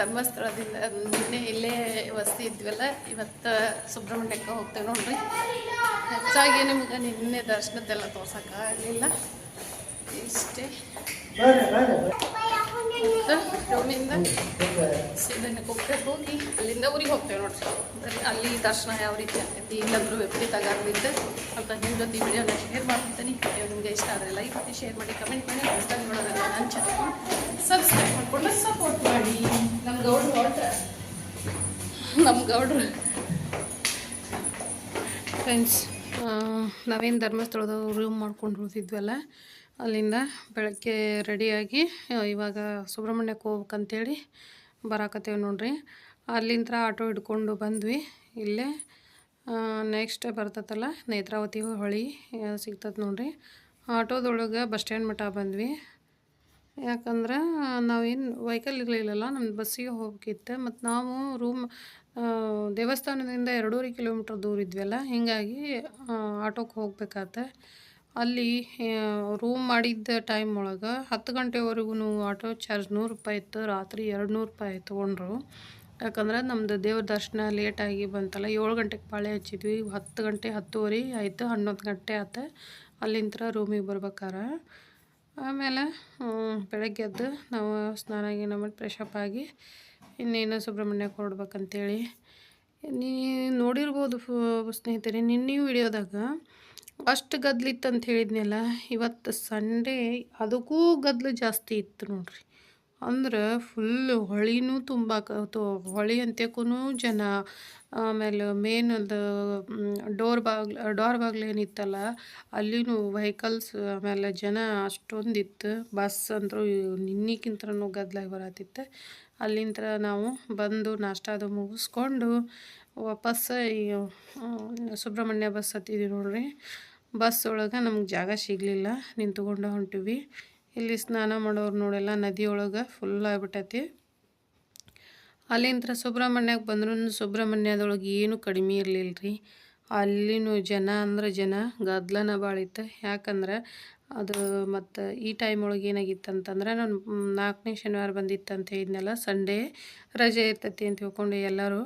ಧರ್ಮಸ್ಥಳದಿಂದ ನಿನ್ನೆ ಇಲ್ಲೇ ವಸ್ತಿ ಇದ್ವಲ್ಲ, ಇವತ್ತು ಸುಬ್ರಹ್ಮಣ್ಯಕ್ಕೆ ಹೋಗ್ತೇವೆ ನೋಡ್ರಿ. ಹೆಚ್ಚಾಗಿ ನಿಮ್ಗೆ ನಿನ್ನೆ ದರ್ಶನದ್ದೆಲ್ಲ ತೋರ್ಸೋಕ್ಕಾಗಲಿಲ್ಲ ಇಷ್ಟೇ. ರೂಮಿಂದ ಹೋಗ್ತೇವೆ ಕುಕ್ಕೆ ಹೋಗಿ ಅಲ್ಲಿಂದ ಊರಿಗೆ ಹೋಗ್ತೇವೆ ನೋಡ್ರಿ. ಅಲ್ಲಿ ದರ್ಶನ ಯಾವ ರೀತಿ ಆಗ್ತೈತಿ ಇಲ್ಲೊಬ್ರು ವಿಪರೀತ ಆಗಿದ್ದೆ ಅಂತ ನಿಮ್ಮ ಜೊತೆ ವಿಡಿಯೋನ ಶೇರ್ ಮಾಡ್ತೀನಿ. ವಿಡಿಯೋ ನಿಮಗೆ ಇಷ್ಟ ಆದರೆ ಲೈಕ್ ಮಾಡಿ ಶೇರ್ ಮಾಡಿ ಕಮೆಂಟ್ ಮಾಡಿ. ಇನ್ಸ್ಟಾಗ್ರಾಮ್ ನನ್ನ ಚಾನಲ್ ಸಬ್ಸ್ಕ್ರೈಬ್ ಮಾಡಿಕೊಂಡು ಸಪೋರ್ಟ್ ಮಾಡಿ. ನಮ್ಮ ಗೌಡ್ರು ನಮ್ಮ ಗೌಡ್ರು. ಫ್ರೆಂಡ್ಸ್ ನಾವೇನು ಧರ್ಮಸ್ಥಳದ ರೂಮ್ ಮಾಡ್ಕೊಂಡು ಉಳಿದಿದ್ವಲ್ಲ, ಅಲ್ಲಿಂದ ಬೆಳಗ್ಗೆ ರೆಡಿಯಾಗಿ ಇವಾಗ ಸುಬ್ರಹ್ಮಣ್ಯಕ್ಕೆ ಹೋಗ್ಬೇಕಂತೇಳಿ ಬರಾಕತ್ತೇವೆ ನೋಡ್ರಿ. ಅಲ್ಲಿಂದ ಆಟೋ ಹಿಡ್ಕೊಂಡು ಬಂದ್ವಿ. ಇಲ್ಲೇ ನೆಕ್ಸ್ಟ್ ಬರ್ತೈತಲ್ಲ, ನೇತ್ರಾವತಿ ಹೊಳಿ ಸಿಗ್ತದೆ ನೋಡ್ರಿ. ಆಟೋದೊಳಗೆ ಬಸ್ ಸ್ಟ್ಯಾಂಡ್ ಮಟ್ಟ ಬಂದ್ವಿ. ಯಾಕಂದ್ರೆ ನಾವೇನು ವೆಹಿಕಲ್ ಇರಲಿಲ್ಲಲ್ಲ ನಮ್ಮ ಬಸ್ಸಿಗೆ ಹೋಗಿತ್ತು ಮತ್ತು ನಾವು ರೂಮ್ ದೇವಸ್ಥಾನದಿಂದ ಎರಡೂವರೆ ಕಿಲೋಮೀಟ್ರ್ ದೂರ ಇದ್ವಲ್ಲ, ಹೀಗಾಗಿ ಆಟೋಕ್ಕೆ ಹೋಗ್ಬೇಕಾತ. ಅಲ್ಲಿ ರೂಮ್ ಮಾಡಿದ್ದ ಟೈಮ್ ಒಳಗೆ ಹತ್ತು ಗಂಟೆವರೆಗೂ ಆಟೋ ಚಾರ್ಜ್ ನೂರು ರೂಪಾಯಿ ಇತ್ತು, ರಾತ್ರಿ ಎರಡು ನೂರು ರೂಪಾಯಿ ತೊಗೊಂಡ್ರು. ಯಾಕಂದ್ರೆ ನಮ್ಮದು ದೇವ್ರ ದರ್ಶನ ಲೇಟಾಗಿ ಬಂತಲ್ಲ, ಏಳು ಗಂಟೆಗೆ ಪಾಳೆ ಹಚ್ಚಿದ್ವಿ. ಹತ್ತು ಗಂಟೆ ಹತ್ತುವರೆ ಆಯಿತು, ಹನ್ನೊಂದು ಗಂಟೆ ಆತ. ಅಲ್ಲಿಂತ್ರ ರೂಮಿಗೆ ಬರ್ಬೇಕಾರೆ. ಆಮೇಲೆ ಬೆಳಗ್ಗೆ ಎದ್ದು ನಾವು ಸ್ನಾನ ಗೀನ ಮಾಡಿ ಫ್ರೆಶಪ್ ಆಗಿ ಇನ್ನೇನು ಸುಬ್ರಹ್ಮಣ್ಯಕ್ಕೆ ಹೊರಡ್ಬೇಕಂತೇಳಿ ನೀ ನೋಡಿರ್ಬೋದು ಸ್ನೇಹಿತರೆ ನಿನ್ನೆ ವಿಡಿಯೋದಾಗ ಅಷ್ಟು ಗದ್ಲಿತ್ತು ಅಂತ ಹೇಳಿದ್ನಲ್ಲ, ಇವತ್ತು ಸಂಡೇ ಅದಕ್ಕೂ ಗದ್ಲು ಜಾಸ್ತಿ ಇತ್ತು ನೋಡ್ರಿ. ಅಂದ್ರೆ ಫುಲ್ ಹೊಳಿನೂ ತೋ, ಹೊಳಿ ಅಂತ್ಯಕ್ಕೂ ಜನ. ಆಮೇಲೆ ಮೇನ್ ಅದು ಡೋರ್ ಬಾಗ್ಲು ಡೋರ್ ಬಾಗ್ಲು ಏನಿತ್ತಲ್ಲ, ಅಲ್ಲಿನೂ ವೆಹಿಕಲ್ಸ್ ಆಮೇಲೆ ಜನ ಅಷ್ಟೊಂದಿತ್ತು. ಬಸ್ ಅಂತೂ ನಿನ್ನಿಕ್ಕಿಂತನೂ ಗದ್ದಲಾಗಿ ಬರತ್ತಿತ್ತು ಅಲ್ಲಿಂದ ನಾವು ಬಂದು ನಾಷ್ಟ ಅದು ಮುಗಿಸ್ಕೊಂಡು ವಾಪಸ್ ಸುಬ್ರಹ್ಮಣ್ಯ ಬಸ್ ಹತ್ತಿದ್ವಿ ನೋಡ್ರಿ. ಬಸ್ ಒಳಗೆ ನಮ್ಗೆ ಜಾಗ ಸಿಗಲಿಲ್ಲ. ನಿಂತ್ಕೊಂಡು ಹೊಂಟಿವಿ. ಇಲ್ಲಿ ಸ್ನಾನ ಮಾಡೋರು ನೋಡೆಲ್ಲ ನದಿ ಒಳಗೆ ಫುಲ್ ಆಗ್ಬಿಟ್ಟೈತಿ ಅಲ್ಲಿಂದ್ರ ಸುಬ್ರಹ್ಮಣ್ಯಕ್ಕೆ ಬಂದ್ರೂ ಸುಬ್ರಹ್ಮಣ್ಯದೊಳಗೆ ಏನು ಕಡಿಮೆ ಇರಲಿಲ್ಲ ರೀ ಅಲ್ಲಿನೂ ಜನ ಅಂದ್ರೆ ಜನ ಗದ್ದಲನ ಭಾಳ ಇತ್ತು ಯಾಕಂದ್ರೆ ಅದು ಮತ್ತು ಈ ಟೈಮ್ ಒಳಗೆ ಏನಾಗಿತ್ತು ಅಂತಂದ್ರೆ ನಾನು ನಾಲ್ಕನೇ ಶನಿವಾರ ಬಂದಿತ್ತು ಅಂತ ಸಂಡೇ ರಜೆ ಇರ್ತೈತಿ ಅಂತ ತಿಳ್ಕೊಂಡು ಎಲ್ಲರೂ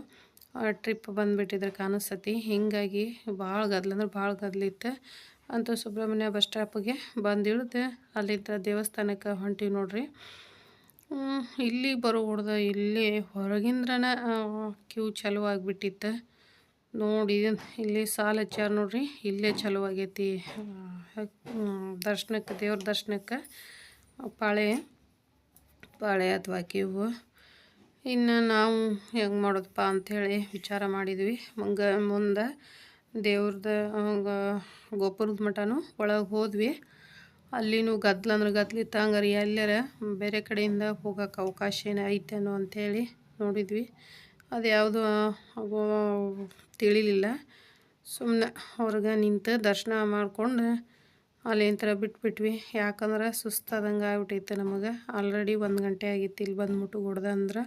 ಟ್ರಿಪ್ ಬಂದುಬಿಟ್ಟಿದ್ರೆ ಕಾಣಿಸ್ತತಿ ಹೀಗಾಗಿ ಭಾಳ ಗದ್ದಲ ಅಂದ್ರೆ ಭಾಳ ಗದ್ದಲಿತ್ತು ಅಂತ ಸುಬ್ರಹ್ಮಣ್ಯ ಬಸ್ ಸ್ಟಾಪ್ಗೆ ಬಂದು ಅಲ್ಲಿಂದ ದೇವಸ್ಥಾನಕ್ಕೆ ಹೊಂಟಿವಿ ನೋಡ್ರಿ. ಇಲ್ಲಿ ಬರೋ ಹೊಡ್ದ ಇಲ್ಲಿ ಹೊರಗಿಂದ್ರನ ಕ್ಯೂ ಚಲೋ ಆಗಿಬಿಟ್ಟಿತ್ತು. ನೋಡಿ, ಇಲ್ಲಿ ಸಾಲ ಹಚ್ಚಾರ ನೋಡ್ರಿ, ಇಲ್ಲೇ ಚಲೋ ಆಗೈತಿ. ದರ್ಶನಕ್ಕೆ, ದೇವ್ರ ದರ್ಶನಕ್ಕೆ, ಪಾಳೆ ಪಾಳೆ ಅಥವಾ ಕ್ಯೂ ಇನ್ನು ನಾವು ಹೆಂಗೆ ಮಾಡೋದಪ್ಪ ಅಂಥೇಳಿ ವಿಚಾರ ಮಾಡಿದ್ವಿ. ಮಂಗ, ಮುಂದೆ ದೇವ್ರದ್ದು ಗೋಪುರದ ಮಠನೂ ಒಳಗೆ ಹೋದ್ವಿ. ಅಲ್ಲಿನೂ ಗದ್ಲ ಅಂದ್ರೆ ಗದ್ಲಿತ್ತ ಹಂಗಾರೆ ಎಲ್ಲರ ಬೇರೆ ಕಡೆಯಿಂದ ಹೋಗೋಕೆ ಅವಕಾಶ ಏನು ಐತೇನೋ ಅಂಥೇಳಿ ನೋಡಿದ್ವಿ. ಅದು ಯಾವುದು ತಿಳಿಲಿಲ್ಲ. ಸುಮ್ಮನೆ ಅವ್ರಿಗೆ ನಿಂತು ದರ್ಶನ ಮಾಡ್ಕೊಂಡು ಅಲ್ಲಿಂತರ ಬಿಟ್ಬಿಟ್ವಿ. ಯಾಕಂದ್ರೆ ಸುಸ್ತಾದಂಗೆ ಆಗ್ಬಿಟ್ಟೈತೆ ನಮಗೆ. ಆಲ್ರೆಡಿ ಒಂದು ಗಂಟೆ ಆಗಿತ್ತು ಇಲ್ಲಿ ಬಂದ್ಬಿಟ್ಟು ಹೊಡ್ದ ಅಂದ್ರೆ.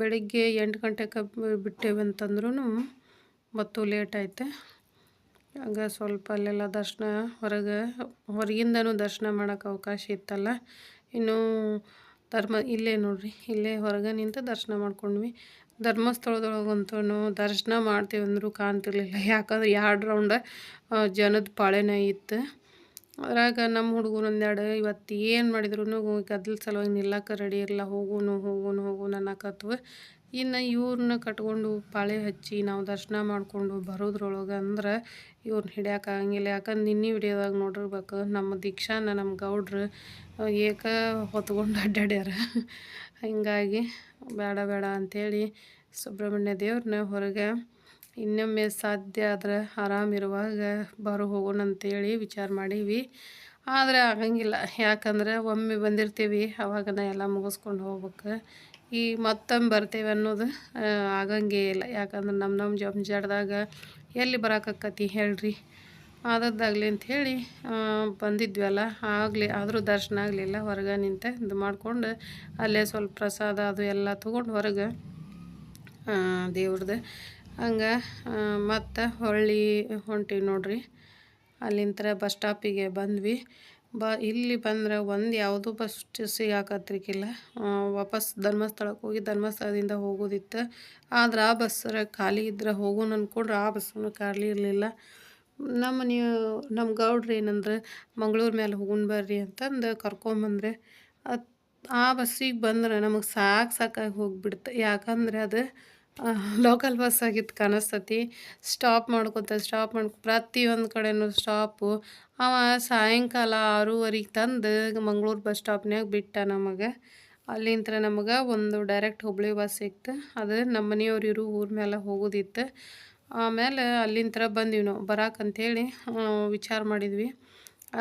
ಬೆಳಿಗ್ಗೆ ಎಂಟು ಗಂಟೆಗೆ ಬಿಟ್ಟೇವೆ ಮತ್ತು ಲೇಟ್ ಐತೆ. ಹಂಗೆ ಸ್ವಲ್ಪ ಅಲ್ಲೆಲ್ಲ ದರ್ಶನ ಹೊರಗೆ, ಹೊರಗಿಂದನೂ ದರ್ಶನ ಮಾಡೋಕೆ ಅವಕಾಶ ಇತ್ತಲ್ಲ. ಇನ್ನು ಧರ್ಮ, ಇಲ್ಲೇ ನೋಡ್ರಿ, ಇಲ್ಲೇ ಹೊರಗೆ ನಿಂತು ದರ್ಶನ ಮಾಡ್ಕೊಂಡ್ವಿ. ಧರ್ಮಸ್ಥಳದೊಳಗಂತೂ ದರ್ಶನ ಮಾಡ್ತೀವಿ ಅಂದರೂ ಕಾಣ್ತಿರ್ಲಿಲ್ಲ. ಯಾಕಂದ್ರೆ ಎರಡು ರೌಂಡ ಜನದ ಪಾಳೆನೇ ಇತ್ತು. ಅದ್ರಾಗ ನಮ್ಮ ಹುಡುಗರು ಒಂದೆರಡು, ಇವತ್ತು ಏನು ಮಾಡಿದ್ರು ಗದ್ದಲ ಸಲುವಾಗಿ ನಿಲ್ಲಕ್ಕೆ ರೆಡಿ ಇರಲ್ಲ, ಹೋಗೋನು, ಹೋಗುನು, ಹೋಗೋನು ಅನ್ನಕತ್ವ. ಇನ್ನು ಇವ್ರನ್ನ ಕಟ್ಕೊಂಡು ಪಾಳೆ ಹಚ್ಚಿ ನಾವು ದರ್ಶನ ಮಾಡಿಕೊಂಡು ಬರೋದ್ರೊಳಗೆ ಅಂದ್ರೆ ಇವ್ರನ್ನ ಹಿಡಿಯೋಕ್ಕಾಗಂಗಿಲ್ಲ ಯಾಕಂದ್ರೆ ನಿನ್ನೆ ವಿಡಿಯೋದಾಗ ನೋಡಿರ್ಬೇಕು, ನಮ್ಮ ದೀಕ್ಷಾನ ನಮ್ಮ ಗೌಡ್ರು ಏಕ ಹೊತ್ಕೊಂಡು ಅಡ್ಡಾಡ್ಯಾರ ಹಿಂಗಾಗಿ ಬೇಡ ಬೇಡ ಅಂಥೇಳಿ ಸುಬ್ರಹ್ಮಣ್ಯ ದೇವ್ರನ್ನ ಹೊರಗೆ ಇನ್ನೊಮ್ಮೆ ಸಾಧ್ಯ ಆದ್ರೆ ಆರಾಮಿರುವಾಗ ಬರು ಹೋಗೋಣ ಅಂತೇಳಿ ವಿಚಾರ ಮಾಡೀವಿ. ಆದರೆ ಆಗಂಗಿಲ್ಲ. ಯಾಕಂದ್ರೆ ಒಮ್ಮೆ ಬಂದಿರ್ತೀವಿ, ಅವಾಗನ ಎಲ್ಲ ಮುಗಿಸ್ಕೊಂಡು ಹೋಗ್ಬೇಕು. ಈ ಮತ್ತೊಮ್ಮೆ ಬರ್ತೇವೆ ಅನ್ನೋದು ಆಗಂಗೇ ಇಲ್ಲ. ಯಾಕಂದ್ರೆ ನಮ್ಮ ನಮ್ಮ ಜಂಜಾಡ್ದಾಗ ಎಲ್ಲಿ ಬರೋಕಕ್ಕತಿ ಹೇಳ್ರಿ? ಆದದ್ದಾಗಲಿ ಅಂಥೇಳಿ ಬಂದಿದ್ವಲ್ಲ, ಆಗಲಿ, ಆದರೂ ದರ್ಶನ ಆಗಲಿಲ್ಲ. ಹೊರಗೆ ನಿಂತೆ ಇದು ಮಾಡ್ಕೊಂಡು ಅಲ್ಲೇ ಸ್ವಲ್ಪ ಪ್ರಸಾದ ಅದು ಎಲ್ಲ ತೊಗೊಂಡು ಹೊರಗೆ ದೇವ್ರದ್ದು ಹಂಗೆ ಮತ್ತು ಹೊಳ್ಳಿ ಹೊಂಟೀವಿ ನೋಡ್ರಿ. ಅಲ್ಲಿಂದ ಬಸ್ ಸ್ಟಾಪಿಗೆ ಬಂದ್ವಿ. ಬ, ಇಲ್ಲಿ ಬಂದ್ರೆ ಒಂದು ಯಾವುದೂ ಬಸ್ ಸಿಗಾಕತ್ರಿಕಿಲ್ಲ ವಾಪಸ್ ಧರ್ಮಸ್ಥಳಕ್ಕೆ ಹೋಗಿ ಧರ್ಮಸ್ಥಳದಿಂದ ಹೋಗೋದಿತ್ತು. ಆದ್ರೆ ಆ ಬಸ್ಸರ ಖಾಲಿ ಇದ್ರೆ ಹೋಗೋಣ ಅಂದ್ಕೊಂಡ್ರೆ ಆ ಬಸ್ಸನ್ನು ಖಾಲಿ ಇರಲಿಲ್ಲ. ನಮ್ಮ ನೀವು, ನಮ್ಮ ಗೌಡ್ರಿ ಏನಂದ್ರೆ, ಮಂಗಳೂರು ಮೇಲೆ ಹೋಗೋಣ ಬರ್ರಿ ಅಂತಂದು ಕರ್ಕೊಂಬಂದ್ರೆ ಆ ಬಸ್ಸಿಗೆ ಬಂದ್ರೆ ನಮಗೆ ಸಾಕು ಸಾಕಾಗಿ ಹೋಗ್ಬಿಡ್ತು. ಯಾಕಂದ್ರೆ ಅದು ಲೋಕಲ್ ಬಸ್ ಆಗಿತ್ತು ಕಾಣಿಸ್ತತಿ ಸ್ಟಾಪ್ ಮಾಡ್ಕೊತ, ಸ್ಟಾಪ್ ಮಾಡ್ಕೊ, ಪ್ರತಿಯೊಂದು ಕಡೆನೂ ಸ್ಟಾಪು. ಅವ ಸಾಯಂಕಾಲ ಆರೂವರೆಗೆ ತಂದು ಮಂಗಳೂರು ಬಸ್ ಸ್ಟಾಪ್ನಾಗ ಬಿಟ್ಟ ನಮಗೆ. ಅಲ್ಲಿಂದ ನಮಗೆ ಒಂದು ಡೈರೆಕ್ಟ್ ಹುಬ್ಳಿ ಬಸ್ ಸಿಕ್ತು. ಅದು ನಮ್ಮ ಮನೆಯವ್ರು ಇರೋ ಊರ ಮೇಲೆ ಹೋಗೋದಿತ್ತು. ಆಮೇಲೆ ಅಲ್ಲಿಂದ ಬಂದೀವಿ ನಾವು ಬರಾಕಂತೇಳಿ ವಿಚಾರ ಮಾಡಿದ್ವಿ.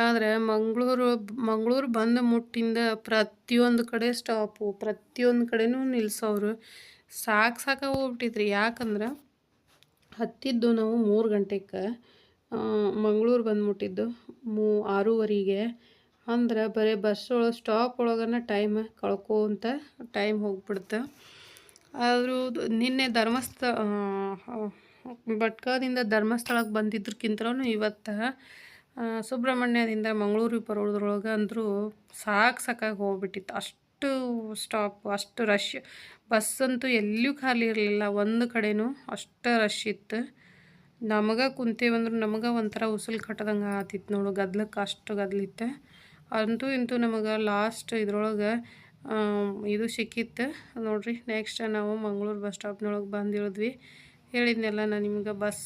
ಆದರೆ ಮಂಗಳೂರು ಮಂಗಳೂರು ಬಂದು ಮುಟ್ಟಿಂದ ಪ್ರತಿಯೊಂದು ಕಡೆ ಸ್ಟಾಪು, ಪ್ರತಿಯೊಂದು ಕಡೆನೂ ನಿಲ್ಸೋರು ಸಾಕು ಸಾಕಾಗಿ ಹೋಗ್ಬಿಟ್ಟಿದ್ರಿ. ಯಾಕಂದ್ರೆ ಹತ್ತಿದ್ದು ನಾವು ಮೂರು ಗಂಟೆಗೆ ಮಂಗಳೂರು ಬಂದು ಮುಟ್ಟಿದ್ದು ಮೂ, ಆರೂವರೆಗೆ. ಅಂದ್ರೆ ಬರೀ ಬಸ್ ಒಳಗೆ ಸ್ಟಾಪ್ ಒಳಗನ ಟೈಮ್ ಕಳ್ಕೊಂತ ಟೈಮ್ ಹೋಗ್ಬಿಡ್ತು. ಆದರೂ ನಿನ್ನೆ ಧರ್ಮಸ್ಥ ಭಟ್ಕದಿಂದ ಧರ್ಮಸ್ಥಳಕ್ಕೆ ಬಂದಿದ್ದಕ್ಕಿಂತಲೂ ಇವತ್ತು ಸುಬ್ರಹ್ಮಣ್ಯದಿಂದ ಮಂಗಳೂರಿಗೆ ಬರೋದ್ರೊಳಗೆ ಅಂದರೂ ಸಾಕು ಸಾಕಾಗಿ ಹೋಗ್ಬಿಟ್ಟಿತ್ತು. ಅಷ್ಟು ಸ್ಟಾಪ್ ಅಷ್ಟು ರಶ್ ಬಸ್ಸಂತೂ ಎಲ್ಲೂ ಖಾಲಿ ಇರಲಿಲ್ಲ, ಒಂದು ಕಡೆನೂ ಅಷ್ಟು ರಶ್ ಇತ್ತು. ನಮಗೆ ಕುಂತೇವಂದ್ರೆ ನಮಗೆ ಒಂಥರ ಉಸಿಲು ಕಟ್ಟದಂಗೆ ಆತಿತ್ತು ನೋಡು ಗದ್ಲಕ್ಕೆ ಅಷ್ಟು ಗದ್ಲಿತ್ತು ಅಂತೂ ಇಂತೂ ನಮಗೆ ಲಾಸ್ಟ್ ಇದ್ರೊಳಗೆ ಇದು ಸಿಕ್ಕಿತ್ತು. ನೋಡಿರಿ ನೆಕ್ಸ್ಟ್ ನಾವು ಮಂಗಳೂರು ಬಸ್ ಸ್ಟಾಪ್ನೊಳಗೆ ಬಂದಿಳಿದ್ವಿ ಹೇಳಿದ್ನೆಲ್ಲ ನಾನು ನಿಮ್ಗೆ ಬಸ್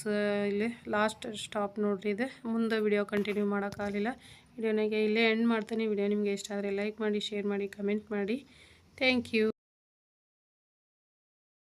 ಇಲ್ಲಿ ಲಾಸ್ಟ್ ಸ್ಟಾಪ್ ನೋಡ್ರಿ ಇದೆ. ಮುಂದೆ ವಿಡಿಯೋ ಕಂಟಿನ್ಯೂ ಮಾಡೋಕ್ಕಾಗಲಿಲ್ಲ ವಿಡಿಯೋನಾಗೆ ಇಲ್ಲೇ ಎಂಡ್ ಮಾಡ್ತಾನೆ. ವಿಡಿಯೋ ನಿಮಗೆ ಇಷ್ಟ ಆದರೆ ಲೈಕ್ ಮಾಡಿ ಶೇರ್ ಮಾಡಿ ಕಮೆಂಟ್ ಮಾಡಿ. Thank you